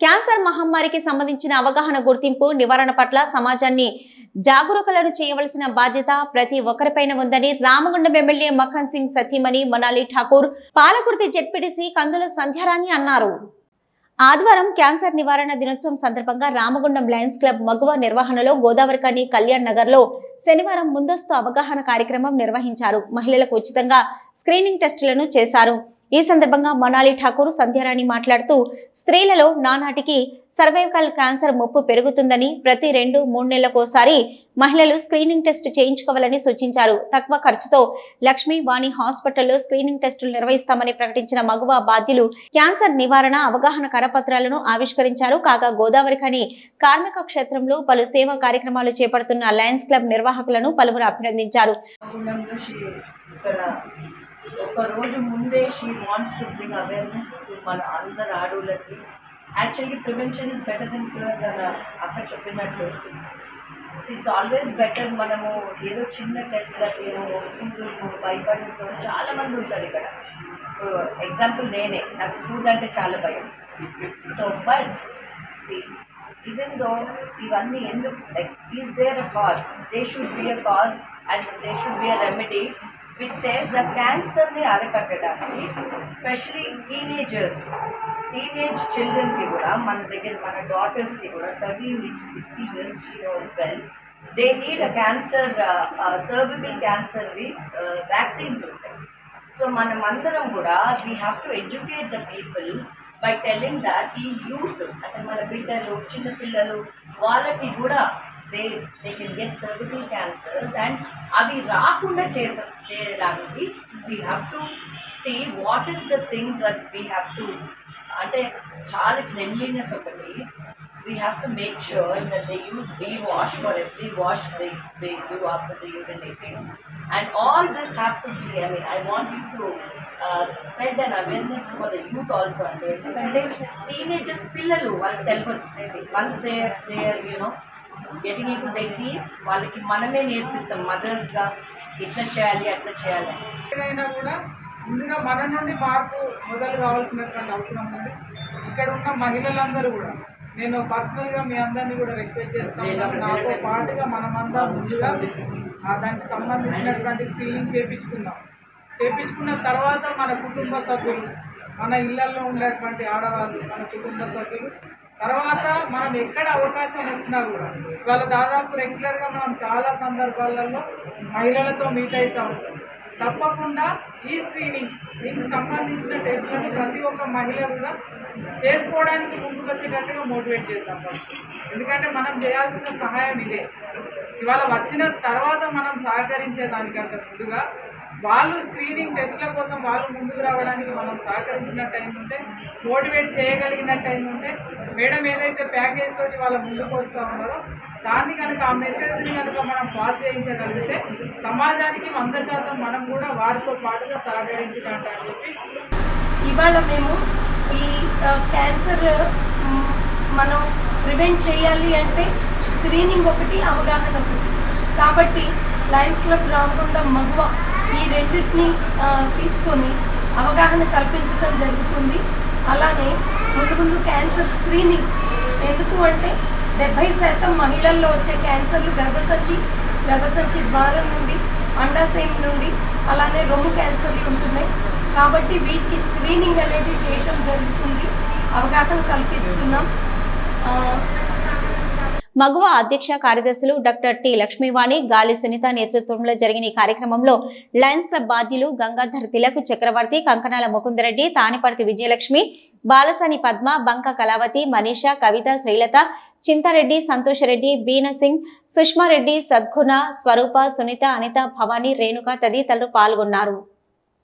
Cancer మహమ్మారికి సంబంధించిన అవగాహన గుర్తింపు నివారణ పట్ల సమాజాన్ని జాగరూకలను చేయవలసిన బాధ్యత ప్రతి ఒక్కరిపైన ఉందని రామగుండం ఎమ్మెల్యే మఖన్ సింగ్ సతీమణి మనాలి ఠాకూర్ పాలకుర్తి జెడ్పీటీసీ కందుల సంధ్యారాణి అన్నారు. ఆదివారం క్యాన్సర్ నివారణ దినోత్సవం సందర్భంగా రామగుండం లయన్స్ క్లబ్ మగువ నిర్వహణలో గోదావరికని కళ్యాణ్ నగర్లో శనివారం ముందస్తు అవగాహన కార్యక్రమం నిర్వహించారు. మహిళలకు ఉచితంగా స్క్రీనింగ్ టెస్టులను చేశారు. ఈ సందర్భంగా మనాలి ఠాకూర్ సంధ్యారాణి మాట్లాడుతూ స్త్రీలలో నానాటికి సర్వైకల్ క్యాన్సర్ ముప్పు పెరుగుతుందని ప్రతి రెండు మూడు నెలలకోసారి మహిళలు స్క్రీనింగ్ టెస్ట్ చేయించుకోవాలని సూచించారు. తక్కువ ఖర్చుతో లక్ష్మీ వాణి హాస్పిటల్లో స్క్రీనింగ్ టెస్టులు నిర్వహిస్తామని ప్రకటించిన మగువ బాధ్యులు క్యాన్సర్ నివారణ అవగాహన కరపత్రాలను ఆవిష్కరించారు. కాగా గోదావరి ఖని కార్మిక క్షేత్రంలో పలు సేవా కార్యక్రమాలు చేపడుతున్న లయన్స్ క్లబ్ నిర్వాహకులను పలువురు అభినందించారు. ఒక రోజు ముందే she wants to bring awareness to మన అందరు ఆడవులకి actually prevention is better than cure అని అక్క చెప్పినట్లు ఇట్స్ ఆల్వేస్ బెటర్ మనము ఏదో చిన్న టెస్ట్లకి ఫుడ్ భయపడుతూ చాలా మంది ఉంటారు ఇక్కడ. ఎగ్జాంపుల్ నేనే. నాకు ఫుడ్ అంటే చాలా భయం. సో బట్ ఈవెన్ దో ఇవన్నీ ఎందుకు like is there a cause they should be a cause and they should be a remedy which says the క్యాన్సర్ని అరికట్టడానికి స్పెషలీ టీనేజర్స్ టీనేజ్ చిల్డ్రన్కి కూడా మన దగ్గర మన డాటర్స్కి కూడా థర్టీన్ నుంచి sixty years well they need a cancer cervical క్యాన్సర్వి vaccines ఉంటాయి. So మనం అందరం కూడా we have to educate the people by telling that ఈ యూత్ అంటే మన బిడ్డలు చిన్న పిల్లలు వాళ్ళకి కూడా they they can get cervical cancers and అవి రాకుండా చేస చేయడానికి we have to see what is the things that we have to అంటే చాలా క్లెన్లీనెస్ ఒకటి we have to make sure that they use wash for every wash they, they do after the urinating. And all this has to be, I mean, I want you to uh, spread an awareness for the youth also. అంటే ఎందుకంటే teenagers పిల్లలు వాళ్ళకి తెలియదు once they they you know getting into the teens వాళ్ళకి మనమే నేర్పిస్తాం మదర్స్గా ఇట్లా చేయాలి అట్లా చేయాలి. ఏదైనా కూడా ముందుగా మన నుండి మార్పు మొదలు కావాల్సినటువంటి అవసరం ఉంది. ఇక్కడ ఉన్న మహిళలందరూ కూడా నేను పర్సనల్గా మీ అందరినీ కూడా రిక్వెస్ట్ చేస్తాను. నాతో పాటుగా మనమంతా ముందుగా దానికి సంబంధించినటువంటి ఫీలింగ్ చేపించుకుందాం. చేయించుకున్న తర్వాత మన కుటుంబ సభ్యులు మన ఇళ్ళలో ఉండేటువంటి ఆడవాళ్ళు మన కుటుంబ సభ్యులు తర్వాత మనం ఎక్కడ అవకాశం వచ్చినా కూడా ఇవాళ దాదాపు రెగ్యులర్గా మనం చాలా సందర్భాలలో మహిళలతో మీట్ అవుతూ. ఉంటాం తప్పకుండా ఈ స్క్రీనింగ్ దీనికి సంబంధించిన టెస్ట్లను ప్రతి ఒక్క మహిళ కూడా చేసుకోవడానికి ముందుకు వచ్చేటట్టుగా మోటివేట్ చేద్దాం ఎందుకంటే మనం చేయాల్సిన సహాయం ఇదే. ఇవాళ వచ్చిన తర్వాత మనం సహకరించేదానికంటే ముందుగా వాళ్ళు స్క్రీనింగ్ టెస్ట్ల కోసం వాళ్ళు ముందుకు రావడానికి మనం సహకరించిన టైం ఉంటే మోటివేట్ చేయగలిగిన టైం ఉంటే మేడం ఏదైతే ప్యాకేజ్ తోటి వాళ్ళ ముందుకు వస్తూ ఉన్నారో దాన్ని కనుక ఆ మెసేజ్ని కనుక మనం పాస్ చేయించగలిగితే సమాజానికి వంద శాతం మనం కూడా వారితో పాటుగా సహకరించినట్టు అని చెప్పి ఇవాళ మేము ఈ క్యాన్సర్ మనం ప్రివెంట్ చేయాలి అంటే స్క్రీనింగ్ ఒకటి అవగాహన ఒకటి. కాబట్టి లయన్స్ క్లబ్ రామగుండం మగువ రెండింటిని తీసుకొని అవగాహన కల్పించడం జరుగుతుంది. అలానే ముందు ముందు క్యాన్సర్ స్క్రీనింగ్ ఎందుకు అంటే డెబ్బై శాతం మహిళల్లో వచ్చే క్యాన్సర్లు గర్భసంచి గర్భసంచి ద్వారం నుండి అండాశయం నుండి అలానే రొమ్ము క్యాన్సర్లు ఉంటున్నాయి. కాబట్టి వీటికి స్క్రీనింగ్ అనేది చేయటం జరుగుతుంది. అవగాహన కల్పిస్తున్నాం. మగువ అధ్యక్ష కార్యదర్శులు డాక్టర్ టి లక్ష్మీవాణి గాలి సునీత నేతృత్వంలో జరిగిన ఈ కార్యక్రమంలో లయన్స్ క్లబ్ బాధ్యులు గంగాధర్ తిలక్ చక్రవర్తి కంకణాల ముకుందరెడ్డి తానిపర్తి విజయలక్ష్మి బాలసాని పద్మ బంక కళావతి మనీషా కవిత శ్రీలత చింతారెడ్డి సంతోషరెడ్డి బీన సింగ్ సుష్మారెడ్డి సద్గుణ స్వరూప సునీత అనిత భవానీ రేణుక తదితరులు పాల్గొన్నారు.